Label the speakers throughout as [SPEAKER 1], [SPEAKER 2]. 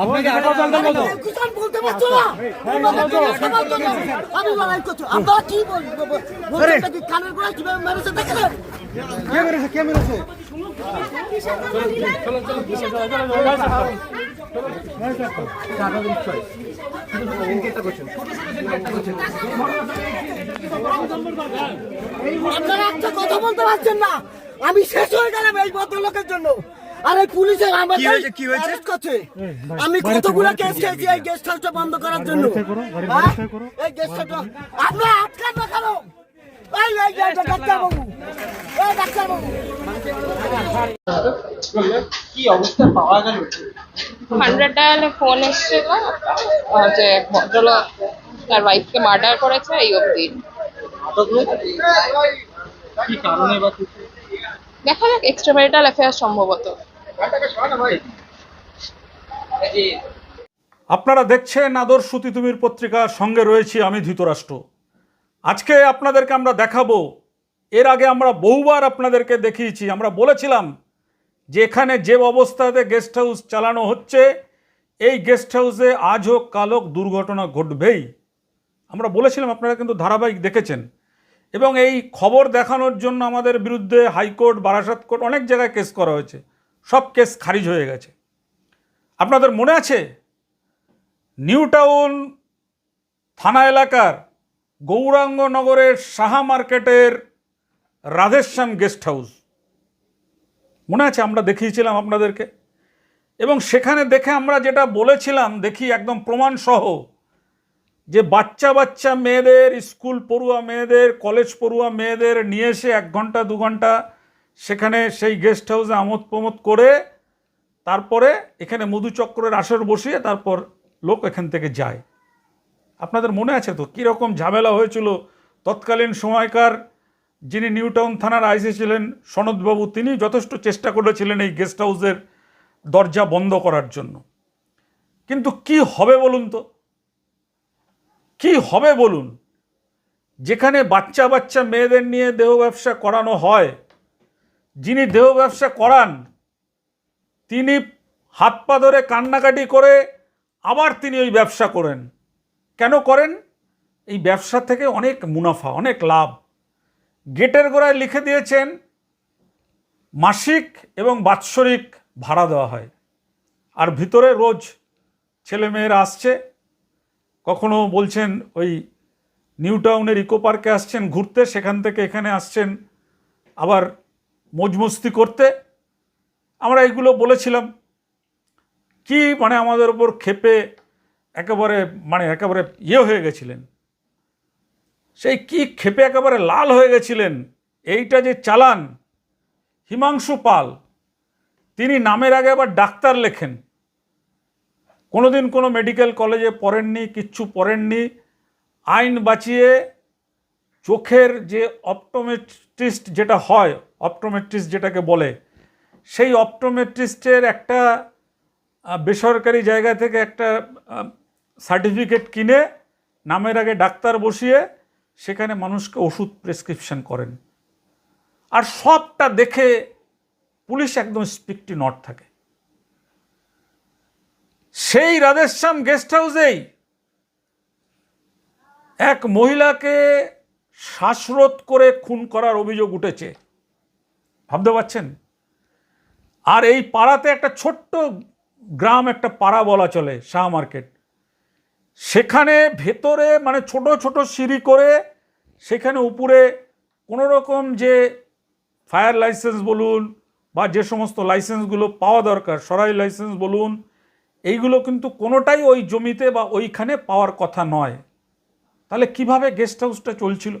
[SPEAKER 1] আপনাকে আঠারো
[SPEAKER 2] বলতে পারছ না? আমি লড়াই করছি। আপনারা কি বলব? কানের গোড়া কীভাবে মেরেছে দেখেন
[SPEAKER 1] কে মেরেছে কে মেরেছে
[SPEAKER 2] আপনারা একটা কথা বলতে পারছেন না। আমি শেষ হয়ে গেলাম এই ভদ্রলোকের জন্য। আর এই পুলিশে আমাকে
[SPEAKER 3] হয়েছে, কি হয়েছে?
[SPEAKER 2] করছে। আমি কতগুলো কেস খেয়েছি এই গেস্ট হাউসটা বন্ধ করার জন্য। হ্যাঁ? এই গেস্ট হাউসটা আপনারা আটকান না
[SPEAKER 4] হান্ড্রেড ডায়ালে ফোন এসেছিল আহ, যে ভদ্রলোক তার ওয়াইফকে মার্ডার করেছে এই অবধি। দেখা যাক এক্সট্রা ম্যারিটাল অ্যাফেয়ার সম্ভবত।
[SPEAKER 5] আপনারা দেখছেন আদর সুতি তুমির পত্রিকার সঙ্গে রয়েছি আমি ধৃতরাষ্ট্র। আজকে আপনাদেরকে আমরা দেখাবো। এর আগে আমরা বহুবার আপনাদেরকে দেখিয়েছি। আমরা বলেছিলাম যে এখানে যে অবস্থাতে গেস্ট হাউস চালানো হচ্ছে, এই গেস্ট হাউসে আজ হোক কাল হোক দুর্ঘটনা ঘটবেই। আমরা বলেছিলাম, আপনারা কিন্তু ধারাবাহিক দেখেছেন। এবং এই খবর দেখানোর জন্য আমাদের বিরুদ্ধে হাইকোর্ট, বারাসাত কোর্ট অনেক জায়গায় কেস করা হয়েছে। সব কেস খারিজ হয়ে গেছে। আপনাদের মনে আছে? নিউ টাউন থানা এলাকার গৌরাঙ্গনগরের সাহা মার্কেটের রাধেশ্যাম গেস্ট হাউস। মনে আছে? আমরা দেখিয়েছিলাম আপনাদেরকে। এবং সেখানে দেখে আমরা যেটা বলেছিলাম, দেখি একদম প্রমাণ সহ যে বাচ্চা বাচ্চা মেয়েদের, স্কুল পড়ুয়া মেয়েদের, কলেজ পড়ুয়া মেয়েদের নিয়ে এসে এক ঘণ্টা, দু ঘণ্টা সেখানে সেই গেস্ট হাউসে আমোদ প্রমোদ করে তারপরে এখানে মধুচক্রের আসর বসিয়ে তারপর লোক এখান থেকে যায়। আপনাদের মনে আছে তো? কীরকম ঝামেলা হয়েছিল? তৎকালীন সময়কার যিনি নিউটাউন থানার আইসি ছিলেন, সনদবাবু, তিনি যথেষ্ট চেষ্টা করেছিলেন এই গেস্ট হাউসের দরজা বন্ধ করার জন্য। কিন্তু কি হবে বলুন তো? কি হবে বলুন? যেখানে বাচ্চা বাচ্চা মেয়েদের নিয়ে দেহ ব্যবসা করানো হয়, যিনি দেহ ব্যবসা করান, তিনি হাত পা ধরে কান্নাকাটি করে আবার তিনি ওই ব্যবসা করেন। করেন? এই ব্যবসা থেকে অনেক মুনাফা, অনেক লাভ। গেটের গোড়ায় লিখে দিয়েছেন, মাসিক এবং বাৎসরিক ভাড়া দেওয়া হয়। আর ভিতরে রোজ ছেলেমেয়েরা আসছে। কখনো বলছেন ওই নিউ টাউনের ইকো পার্কে আসছেন ঘুরতে, সেখান থেকে এখানে আসছেন আবার মজমস্তি করতে। আমরা এগুলো বলেছিলাম। কি মানে আমাদের ওপর ক্ষেপে একেবারে মানে একেবারে ইয়ে হয়ে গেছিলেন। সেই কি ক্ষেপে একেবারে লাল হয়ে গেছিলেন, এইটা যে চালান, হিমাংশু পাল, তিনি নামের আগে আবার ডাক্তার লেখেন। কোনোদিন কোনো মেডিকেল কলেজে পড়েননি, কিচ্ছু পড়েননি, আইন বাঁচিয়ে চোখের যে অপটোমেট্রিস্ট যেটা হয়, অপটোমেট্রিস্ট যেটাকে বলে, সেই অপটোমেট্রিস্টের একটা বেসরকারি জায়গা থেকে একটা সার্টিফিকেট কিনে নামের আগে ডাক্তার বসিয়ে সেখানে মানুষকে ওষুধ প্রেসক্রিপশন করেন। আর সবটা দেখে পুলিশ একদম স্পিকটি নট থাকে। সেই রাধেশ্যাম গেস্ট হাউসেই এক মহিলাকে শ্বাসরোধ করে খুন করার অভিযোগ উঠেছে। ভাবতে পারছেন? আর এই পাড়াতে একটা ছোট্ট গ্রাম, একটা পাড়া বলা চলে, শাহ মার্কেট। সেখানে ভেতরে মানে ছোট ছোট সিঁড়ি করে সেখানে উপরে কোনো রকম যে ফায়ার লাইসেন্স বলুন বা যে সমস্ত লাইসেন্সগুলো পাওয়া দরকার, সরাই লাইসেন্স বলুন, এইগুলো কিন্তু কোনোটাই ওই জমিতে বা ওইখানে পাওয়ার কথা নয়। তাহলে কীভাবে গেস্ট হাউসটা চলছিল?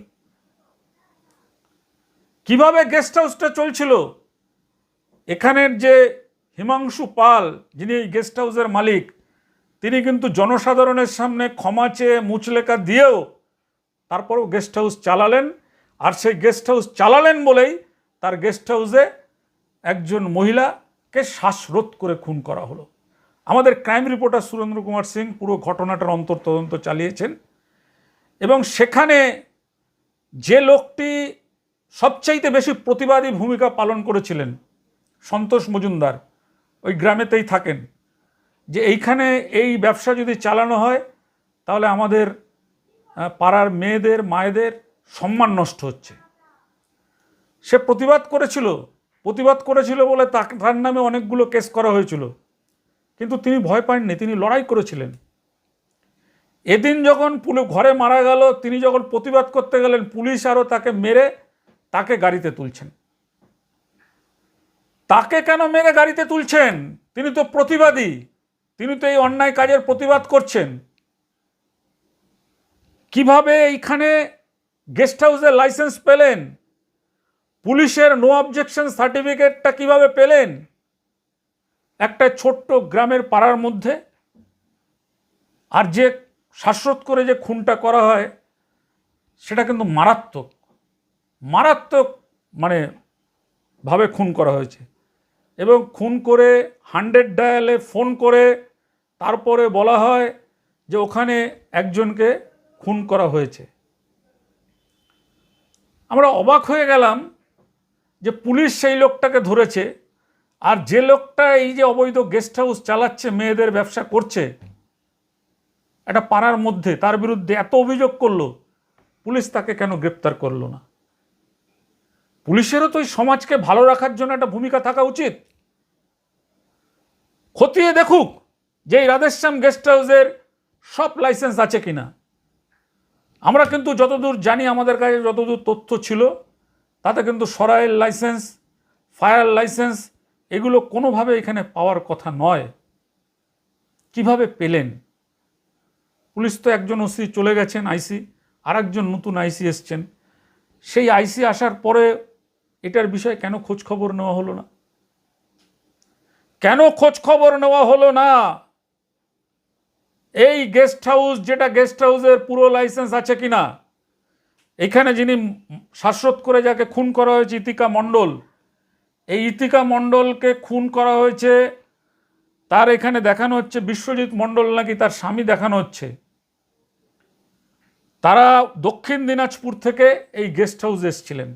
[SPEAKER 5] কীভাবে গেস্ট হাউসটা চলছিল? এখানের যে হিমাংশু পাল, যিনি এই গেস্ট হাউসের মালিক তিনি কিন্তু জনসাধারণের সামনে ক্ষমা চেয়ে মুচলেখা দিয়েও তারপরেও গেস্ট হাউস চালালেন। আর সেই গেস্ট হাউস চালালেন বলেই তার গেস্ট হাউসে একজন মহিলাকে শ্বাসরোধ করে খুন করা হলো। আমাদের ক্রাইম রিপোর্টার সুরেন্দ্র কুমার সিং পুরো ঘটনাটার অন্তর্তদন্ত চালিয়েছেন এবং সেখানে যে লোকটি সবচাইতে বেশি প্রতিবাদী ভূমিকা পালন করেছিলেন সন্তোষ মজুমদার, ওই গ্রামেতেই থাকেন। যে এইখানে এই ব্যবসা যদি চালানো হয়, তাহলে আমাদের পাড়ার মেয়েদের, মায়েদের সম্মান নষ্ট হচ্ছে। সে প্রতিবাদ করেছিল প্রতিবাদ করেছিল বলে তার নামে অনেকগুলো কেস করা হয়েছিল। কিন্তু তিনি ভয় পাননি, তিনি লড়াই করেছিলেন। এদিন যখন পুলিশ ঘরে মারা গেল, তিনি যখন প্রতিবাদ করতে গেলেন, পুলিশ আরও তাকে মেরে তাকে গাড়িতে তুলছেন। তাকে কেন মেরে গাড়িতে তুলছেন? তিনি তো প্রতিবাদী। তিনি তো এই অন্যায় কাজের প্রতিবাদ করছেন। কীভাবে এইখানে গেস্ট হাউসের লাইসেন্স পেলেন? পুলিশের নো অবজেকশন সার্টিফিকেটটা কীভাবে পেলেন? একটা ছোট্ট গ্রামের পাড়ার মধ্যে। আর যে শ্বাসরোধ করে যে খুনটা করা হয়, সেটা কিন্তু মারাত্মক। মারাত্মক মানে ভাবে খুন করা হয়েছে। এবং খুন করে হান্ড্রেড ডায়ালে ফোন করে তারপরে বলা হয় যে ওখানে একজনকে খুন করা হয়েছে। আমরা অবাক হয়ে গেলাম যে পুলিশ সেই লোকটাকে ধরেছে আর যে লোকটা এই যে অবৈধ গেস্ট হাউস চালাচ্ছে, মেয়েদের ব্যবসা করছে, একটা পাড়ার মধ্যে, তার বিরুদ্ধে এত অভিযোগ করল, পুলিশ তাকে কেন গ্রেপ্তার করল না? পুলিশেরও তো এই সমাজকে ভালো রাখার জন্য একটা ভূমিকা থাকা উচিত। খতিয়ে দেখুক যে এই রাধেশ্যাম গেস্ট হাউসের সব লাইসেন্স আছে কিনা? আমরা কিন্তু যতদূর জানি, আমাদের কাছে যতদূর তথ্য ছিল, তাতে কিন্তু সরাইয়ের লাইসেন্স, ফায়ার লাইসেন্স এগুলো কোনোভাবে এখানে পাওয়ার কথা নয়। কীভাবে পেলেন? পুলিশ তো একজন ওসি চলে গেছেন, আইসি আর একজন নতুন আইসি এসছেন। সেই আইসি আসার পরে এটার বিষয়ে কেন খোঁজ খবর নেওয়া হলো না? কেন খোঁজ খবর নেওয়া হলো না? এই গেস্ট হাউস যেটা গেস্ট হাউসের পুরো লাইসেন্স আছে কিনা? এখানে যিনি শ্বাসরোধ করে যাকে খুন করা হয়েছে, ইতিকা মণ্ডল। এই ইতিকা মণ্ডলকে খুন করা হয়েছে, তার এখানে দেখানো হচ্ছে বিশ্বজিৎ মণ্ডল নাকি তার স্বামী দেখানো হচ্ছে। তারা দক্ষিণ দিনাজপুর থেকে এই গেস্ট হাউস এসছিলেন।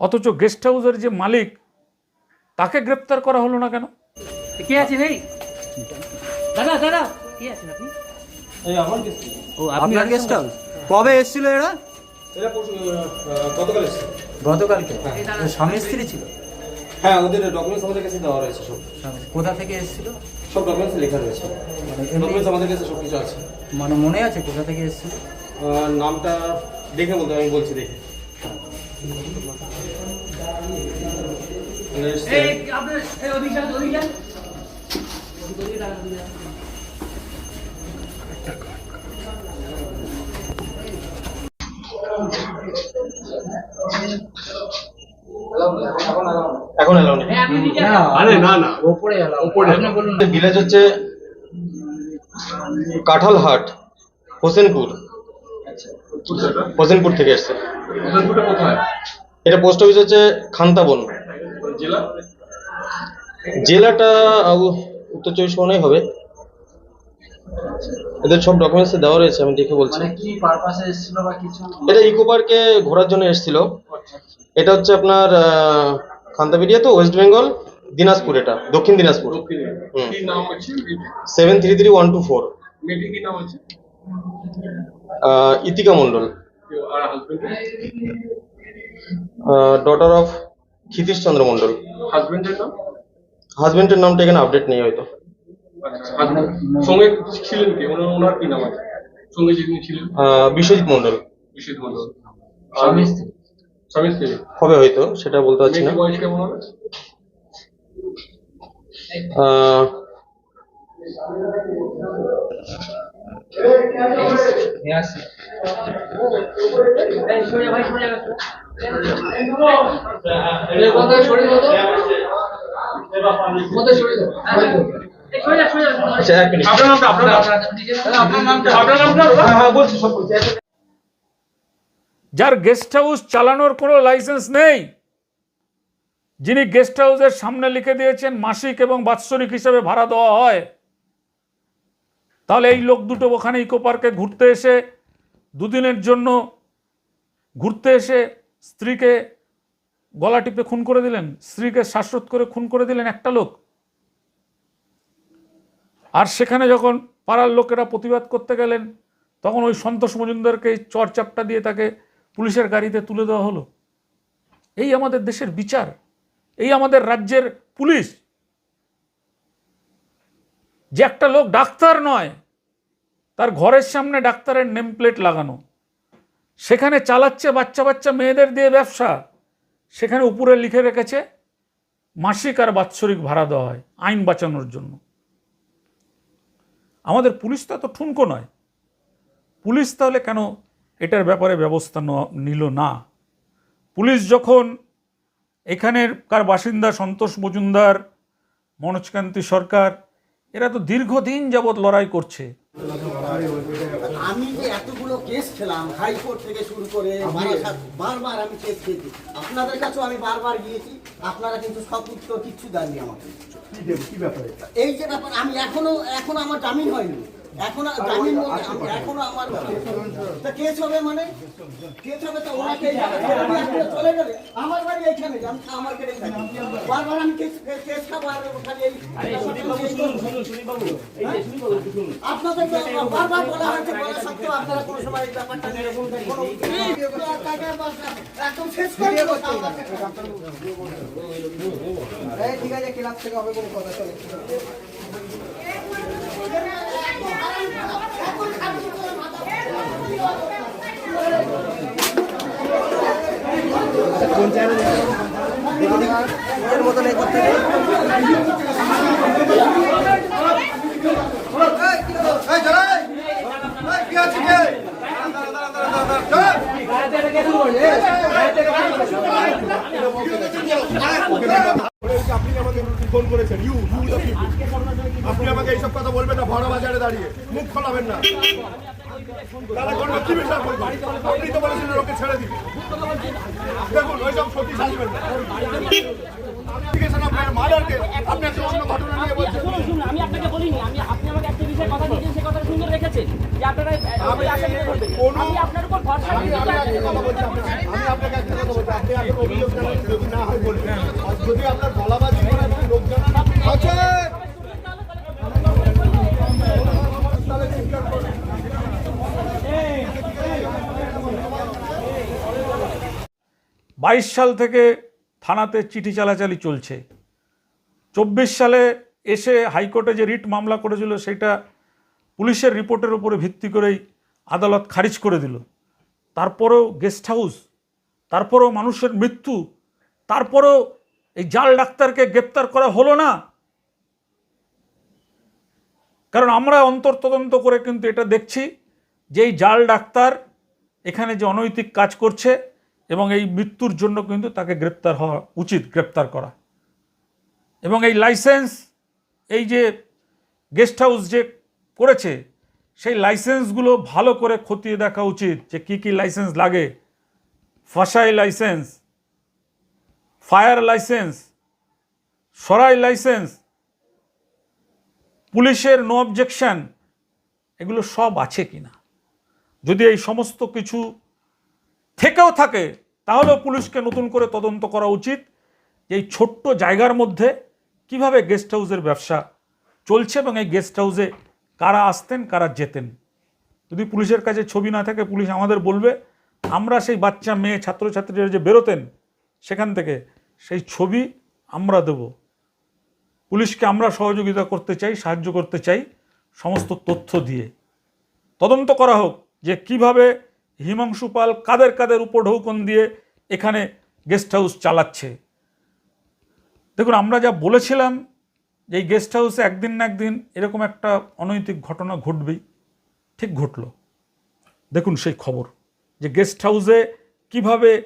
[SPEAKER 5] অথচ গেস্ট হাউসের যে মালিক, তাকে গ্রেপ্তার করা হলো না কেন?
[SPEAKER 3] কে আছে এই দাদা দাদা কে আছেন আপনি? ও
[SPEAKER 1] আপনার গেস্ট হাউস কবে এসেছিল এরা?
[SPEAKER 6] গতকাল এসেছে
[SPEAKER 1] গতকালকে? স্বামী স্ত্রী ছিল?
[SPEAKER 6] হ্যাঁ ওদের ডকুমেন্টস আমাদের কাছে দেওয়া রয়েছে সব।
[SPEAKER 1] কোথা থেকে এসেছিল?
[SPEAKER 6] সব ডকুমেন্টস লেখা রয়েছে।
[SPEAKER 1] মানে
[SPEAKER 6] ডকুমেন্টস আমাদের কাছে সব কিছু আছে।
[SPEAKER 1] মানে মনে আছে কোথা থেকে এসেছিল?
[SPEAKER 6] নামটা দেখে বলতে আমি বলছি দেখে। মানে
[SPEAKER 3] এই আপনার এই অভিযান
[SPEAKER 6] এখন এলাও নেই।
[SPEAKER 3] হ্যাঁ
[SPEAKER 6] আরে না না।
[SPEAKER 1] ওপরে এলাও
[SPEAKER 3] আপনি বলুন
[SPEAKER 6] ভিলেজ হচ্ছে কাঁঠালহাট হোসেনপুর। হোসেনপুর থেকে এসছে। এটা পোস্ট অফিস হচ্ছে খান্তাবন। জেলাটা উত্তর চব্বিশ পরগনাই হবে। এদের সব ডকুমেন্টস দেওয়া রয়েছে আমি দেখে বলছি।
[SPEAKER 1] মানে কি পারপাসে এসেছিল
[SPEAKER 6] এটা ইকো পার্কে ঘোরার জন্য এসেছিল। এটা হচ্ছে আপনার আহ, খান্তাবেড়িয়া তো ওয়েস্ট বেঙ্গল দিনাজপুর এটা Dakshin Dinajpur. Seven three three one two four Itika Mondal daughter of Kshitish Chandra Mondal হাজবেন্ডের নামটা এখানে আপডেট নেই হয়তো।
[SPEAKER 7] সঙ্গে ছিলেন কে? ওনার ওনার কি নাম আছে? সঙ্গে ছিলেন?
[SPEAKER 6] বিশ্বজিৎ মন্ডল
[SPEAKER 7] বিশ্বজিৎ মন্ডল
[SPEAKER 1] স্বামী স্ত্রী
[SPEAKER 7] স্বামী স্ত্রী
[SPEAKER 6] হবে হয়তো সেটা বলতে পারছি না। আচ্ছা
[SPEAKER 7] আপনার নামটা আপনার নাম।
[SPEAKER 3] আপনার নামটা।
[SPEAKER 7] আপনার নামটা?
[SPEAKER 6] হ্যাঁ হ্যাঁ বলছি সব বলছি।
[SPEAKER 5] যার গেস্ট হাউস চালানোর কোনো লাইসেন্স নেই, যিনি গেস্ট হাউসের সামনে লিখে দিয়েছেন মাসিক এবং বাৎসরিক হিসেবে ভাড়া দেওয়া হয়, তাহলে এই লোক দুটো ওখানে ইকো পার্কে ঘুরতে এসে দুদিনের জন্য ঘুরতে এসে স্ত্রীকে গলা টিপে খুন করে দিলেন, স্ত্রীকে শ্বাসরোধ করে খুন করে দিলেন একটা লোক। আর সেখানে যখন পাড়ার লোকেরা প্রতিবাদ করতে গেলেন, তখন ওই সন্তোষ মজুমদারকে চরচাপটা দিয়ে তাকে পুলিশের গাড়িতে তুলে দেওয়া হলো। এই আমাদের দেশের বিচার, এই আমাদের রাজ্যের পুলিশ। যে একটা লোক ডাক্তার নয়, তার ঘরের সামনে ডাক্তারের নেম প্লেট লাগানো। সেখানে চালাচ্ছে বাচ্চা বাচ্চা মেয়েদের দিয়ে ব্যবসা। সেখানে উপরে লিখে রেখেছে, মাসিক আর বাৎসরিক ভাড়া দেওয়া হয়, আইন বাঁচানোর জন্য। আমাদের পুলিশ তো ঠুনকো নয়। পুলিশ তাহলে কেন এটার ব্যাপারে ব্যবস্থা নিল না। পুলিশ যখন এখানের কার বাসিন্দা সন্তোষ মজুমদার মনোজকান্তি সরকার এরা তো দীর্ঘদিন যাবৎ লড়াই করছে।
[SPEAKER 2] আমি যে এতগুলো কেস খেলাম হাইকোর্ট থেকে শুরু করে বারবার আমি কেস খেয়েছি। আপনাদের কাছেও আমি বারবার গিয়েছি আপনারা কিন্তু সব উত্তর কিচ্ছু দেননি আমাকে। এই যে ব্যাপার আমি এখনও এখনও আমার জামিন হয়নি। এখনও জামিন বলতে এখনও আমার তা কেস হবে মানে? কেস হবে তো ওনাকে আমি আসলে চলে গেলে আমার বাড়ি এইখানে আমি আমার কেটে বারবার আমি কেস কেস খাব আর খালি এই আপনাদের বারবার বলা হয়েছে বলা সত্ত্বেও আপনারা কোনো সময় এই ব্যাপারটা নিয়ে কোনো একদম শেষ করে দেবো ঠিক আছে ক্লাস থেকে হবে কোনো কথা চলে। এর মতন এই করতে Thank you.
[SPEAKER 8] আপনি আমাকে ফোন করেছেন। ইউ ইউ দ্য পিপল আপনি আমাকে এইসব কথা বলবেন না ভরা বাজারে দাঁড়িয়ে। মুখ খোলাবেন না। তারা ছেড়ে দিন। দেখুন, ওইসব সত্যি সাজবেন না। আপনার মার্ডারকে আপনি একটা অন্য ঘটনা নিয়ে বলছেন।
[SPEAKER 3] আমি আপনাকে বলিনি আমি আপনি আমাকে একটা বিষয়ে কথা দিয়েছেন সে কথা সুন্দর রেখেছেন যে আপনারা
[SPEAKER 8] আমি
[SPEAKER 3] আসামি করবেন।
[SPEAKER 8] কোনো-
[SPEAKER 3] আমি আপনার উপর ভরসা
[SPEAKER 8] আমি
[SPEAKER 3] করি
[SPEAKER 8] আমি একটা কথা বলছি আপনাকে একটা কথা বলছি আপনি এখন অভিযোগ জানান যদি না হয় বলবেন যদি আপনার গলাবাজি করে লোক জানান আছে
[SPEAKER 5] বাইশ সাল থেকে থানাতে চিঠি চালাচালি চলছে। চব্বিশ সালে এসে হাইকোর্টে যে রিট মামলা করেছিল সেটা পুলিশের রিপোর্টের উপরে ভিত্তি করেই আদালত খারিজ করে দিল। তারপরেও গেস্ট হাউস, তারপরেও মানুষের মৃত্যু, তারপরেও এই জাল ডাক্তারকে গ্রেপ্তার করা হলো না। কারণ আমরা অন্তর্তদন্ত করে কিন্তু এটা দেখছি যে এই জাল ডাক্তার এখানে যে অনৈতিক কাজ করছে এবং এই মৃত্যুর জন্য কিন্তু তাকে গ্রেপ্তার হওয়া উচিত, গ্রেপ্তার করা। এবং এই লাইসেন্স, এই যে গেস্ট হাউস যে করেছে, সেই লাইসেন্সগুলো ভালো করে খতিয়ে দেখা উচিত যে কি কি লাইসেন্স লাগে। ফাঁসাই লাইসেন্স, ফায়ার লাইসেন্স, সরাই লাইসেন্স, পুলিশের নো অবজেকশন, এগুলো সব আছে কিনা যদি এই সমস্ত কিছু থেকেও থাকে, তাহলেও পুলিশকে নতুন করে তদন্ত করা উচিত যে এই ছোট্ট জায়গার মধ্যে কীভাবে গেস্ট হাউসের ব্যবসা চলছে এবং এই গেস্ট হাউসে কারা আসতেন, কারা যেতেন। যদি পুলিশের কাছে ছবি না থাকে, পুলিশ আমাদের বলবে, আমরা সেই বাচ্চা, মেয়ে, ছাত্রছাত্রীরা যে বেরোতেন, সেখান থেকে সেই ছবি আমরা দেব। পুলিশকে আমরা সহযোগিতা করতে চাই, সাহায্য করতে চাই, সমস্ত তথ্য দিয়ে। তদন্ত করা হোক যে কীভাবে হিমাংশু পাল কাদের কাদের উপর ঢৌকন দিয়ে এখানে গেস্ট হাউস চালাচ্ছে। দেখুন, আমরা যা বলেছিলাম যে এই গেস্ট হাউসে একদিন না একদিন এরকম একটা অনৈতিক ঘটনা ঘটবেই ঠিক ঘটল। দেখুন সেই খবর যে গেস্ট হাউসে কীভাবে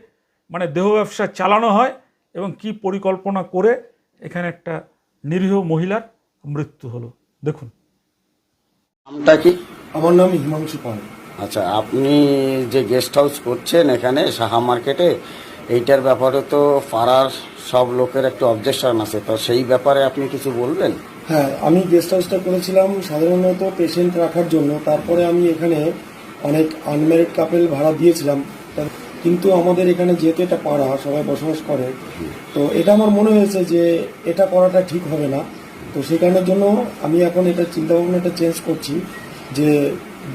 [SPEAKER 5] মানে দেহ ব্যবসা চালানো হয় এবং কি পরিকল্পনা করে এখানে একটা নিরীহ মহিলার মৃত্যু হলো। দেখুন।
[SPEAKER 9] নামটা কি?
[SPEAKER 8] আমার নাম হিমাংশু পাল।
[SPEAKER 9] আচ্ছা আপনি যে গেস্ট হাউস করছেন এখানে সাহা মার্কেটে এইটার ব্যাপারে তো পাড়ার সব লোকের একটু অবজেকশন আছে। তো সেই ব্যাপারে আপনি কিছু বলবেন?
[SPEAKER 10] হ্যাঁ আমি গেস্ট হাউসটা করেছিলাম সাধারণত পেশেন্ট রাখার জন্য। তারপরে আমি এখানে অনেক আনম্যারিড কাপেল ভাড়া দিয়েছিলাম। কিন্তু আমাদের এখানে যেহেতু এটা পাড়া, সবাই বসবাস করে, তো এটা আমার মনে হয়েছে যে এটা করাটা ঠিক হবে না। তো কারণের জন্য আমি এখন এটা চিন্তা ভাবনাটা চেঞ্জ করছি যে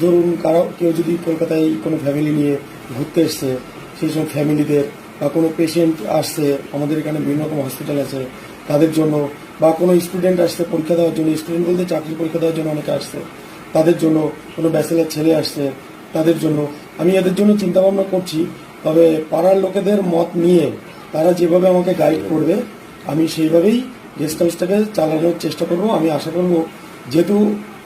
[SPEAKER 10] ধরুন কারও, কেউ যদি কলকাতায় কোনো ফ্যামিলি নিয়ে ঘুরতে এসছে, সেই সব ফ্যামিলিদের বা কোনো পেশেন্ট আসছে, আমাদের এখানে বিভিন্ন রকম হসপিটাল আছে, তাদের জন্য বা কোনো স্টুডেন্ট আসছে পরীক্ষা দেওয়ার জন্য স্টুডেন্ট বলতে চাকরি পরীক্ষা দেওয়ার জন্য অনেকে আসছে, তাদের জন্য কোনো ব্যাচেলার ছেলে আসছে, তাদের জন্য। আমি এদের জন্য চিন্তা ভাবনা করছি, তবে পাড়ার লোকেদের মত নিয়ে তারা যেভাবে আমাকে গাইড করবে, আমি সেইভাবেই গেস্ট হাউসটাকে চালানোর চেষ্টা করব। আমি আশা করব, যেহেতু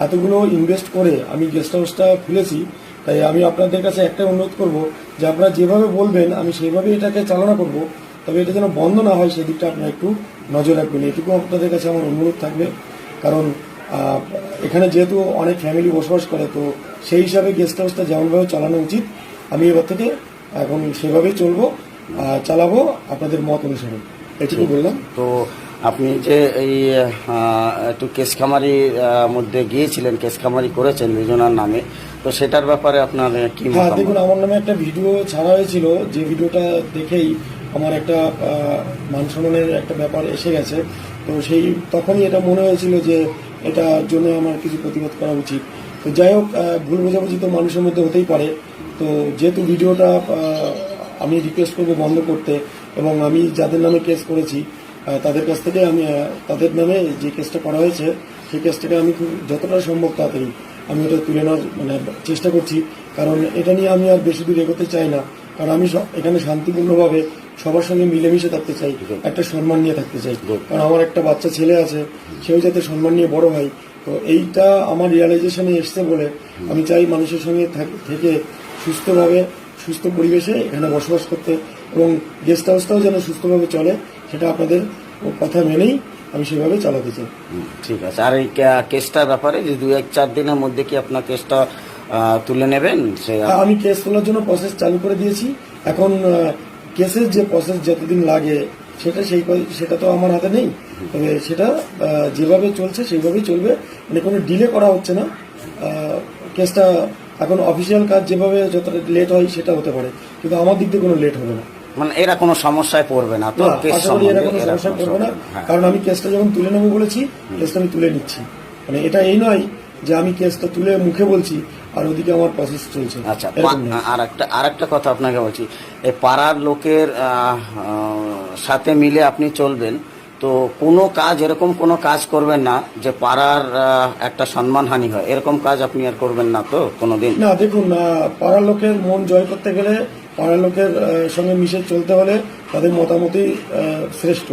[SPEAKER 10] এতগুলো ইনভেস্ট করে আমি গেস্ট হাউসটা খুলেছি তাই আমি আপনাদের কাছে একটা অনুরোধ করব যে আপনারা যেভাবে বলবেন, আমি সেইভাবেই এটাকে চালনা করব। তবে এটা যেন বন্ধ না হয়, সেদিকটা আপনারা একটু নজর রাখবেন। এটুকু আপনাদের কাছে আমার অনুরোধ থাকবে। কারণ এখানে যেহেতু অনেক ফ্যামিলি বসবাস করে, তো সেই হিসাবে গেস্ট হাউসটা যেমনভাবে চালানো উচিত, আমি এবার থেকে এখন সেভাবেই চলবো চালাবো আপনাদের মত অনুসারে। এটুকু বললাম।
[SPEAKER 9] তো আপনি যে এই একটু কেসখামারির মধ্যে গিয়েছিলেন কেসখামারি করেছেন দুজনার নামে তো সেটার ব্যাপারে আপনার কি
[SPEAKER 10] হ্যাঁ দেখুন আমার নামে একটা ভিডিও ছাড়া হয়েছিল। যে ভিডিওটা দেখেই আমার একটা আহ, মান সম্মানের একটা ব্যাপার এসে গেছে। তো সেই তখনই এটা মনে হয়েছিল যে এটার জন্য আমার কিছু প্রতিবাদ করা উচিত। তো যাই হোক ভুল বোঝাবুঝি তো মানুষের মধ্যে হতেই পারে। তো যেহেতু ভিডিওটা আমি রিকোয়েস্ট করব বন্ধ করতে এবং আমি যাদের নামে কেস করেছি তাদের কাছ থেকে আমি তাদের নামে যে কেসটা করা হয়েছে, সেই কেসটাকে আমি যতটা সম্ভব তাড়াতাড়ি আমি ওটা তুলে নেওয়ার মানে চেষ্টা করছি। কারণ এটা নিয়ে আমি আর বেশি দূর এগোতে চাই না। কারণ আমি এখানে শান্তিপূর্ণভাবে সবার সঙ্গে মিলেমিশে থাকতে চাই, একটা সম্মান নিয়ে থাকতে চাই। কারণ আমার একটা বাচ্চা ছেলে আছে, সেও যাতে সম্মান নিয়ে বড় হয়। তো এইটা আমার রিয়ালাইজেশনে এসছে বলে আমি চাই মানুষের সঙ্গে থেকে সুস্থভাবে সুস্থ পরিবেশে এখানে বসবাস করতে এবং গেস্ট হাউসটাও যেন সুস্থভাবে চলে সেটা আপনাদের কথা মেনেই আমি সেভাবে চালাতে চাই।
[SPEAKER 9] ঠিক আছে। আর এই কেসটার ব্যাপারে যে দু এক চার দিনের মধ্যে কি আপনার কেসটা তুলে নেবেন? সে
[SPEAKER 10] আমি কেস তোলার জন্য প্রসেস চালু করে দিয়েছি। এখন কেসের যে প্রসেস যতদিন লাগে সেটা সেই সেটা তো আমার হাতে নেই। তবে সেটা যেভাবে চলছে সেইভাবেই চলবে। মানে কোনো ডিলে করা হচ্ছে না। কেসটা এখন অফিসিয়াল কাজ যেভাবে যতটা লেট হয় সেটা হতে পারে কিন্তু আমার দিক দিয়ে কোনো লেট হবে না।
[SPEAKER 9] মানে এরা কোনো সমস্যায় পড়বে না তো কেস
[SPEAKER 10] এরা কোনো
[SPEAKER 9] এরা
[SPEAKER 10] সমস্যা
[SPEAKER 9] কোনো
[SPEAKER 10] করবে না
[SPEAKER 9] হ্যাঁ।
[SPEAKER 10] কারণ আমি কেসটা যখন তুলে নেব বলেছি কেসটা আমি তুলে নিচ্ছি। মানে এটা এই নয় যে আমি কেসটা তুলে মুখে বলছি আর ওদিকে আমার প্রসেস চলছে।
[SPEAKER 9] আচ্ছা আর একটা আর একটা কথা আপনাকে বলছি এই পাড়ার লোকের সাথে মিলে আপনি চলবেন তো কোনো কাজ এরকম কোনো কাজ করবেন না যে পাড়ার একটা সম্মানহানি হয়। এরকম কাজ আপনি আর করবেন না তো কোনোদিন?
[SPEAKER 10] না, দেখুন পাড়ার লোকের মন জয় করতে গেলে পাড়ার লোকের সঙ্গে মিশে চলতে হলে তাদের মতামতই শ্রেষ্ঠ।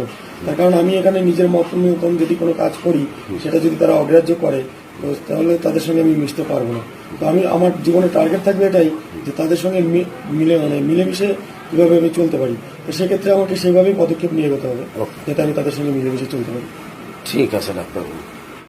[SPEAKER 10] তার কারণ আমি এখানে নিজের মত মতন যদি কোনো কাজ করি, সেটা যদি তারা অগ্রাহ্য করে, তো তাহলে তাদের সঙ্গে আমি মিশতে পারব না। তো আমি, আমার জীবনে টার্গেট থাকবে এটাই যে তাদের সঙ্গে মিলে মানে মিলেমিশে কীভাবে আমি চলতে পারি। সেক্ষেত্রে আমাকে সেইভাবেই পদক্ষেপ নিয়ে যেতে হবে. যাতে আমি তাদের সঙ্গে মিলেমিশে চলতে পারি
[SPEAKER 9] ঠিক আছে ডাক্তারবাবু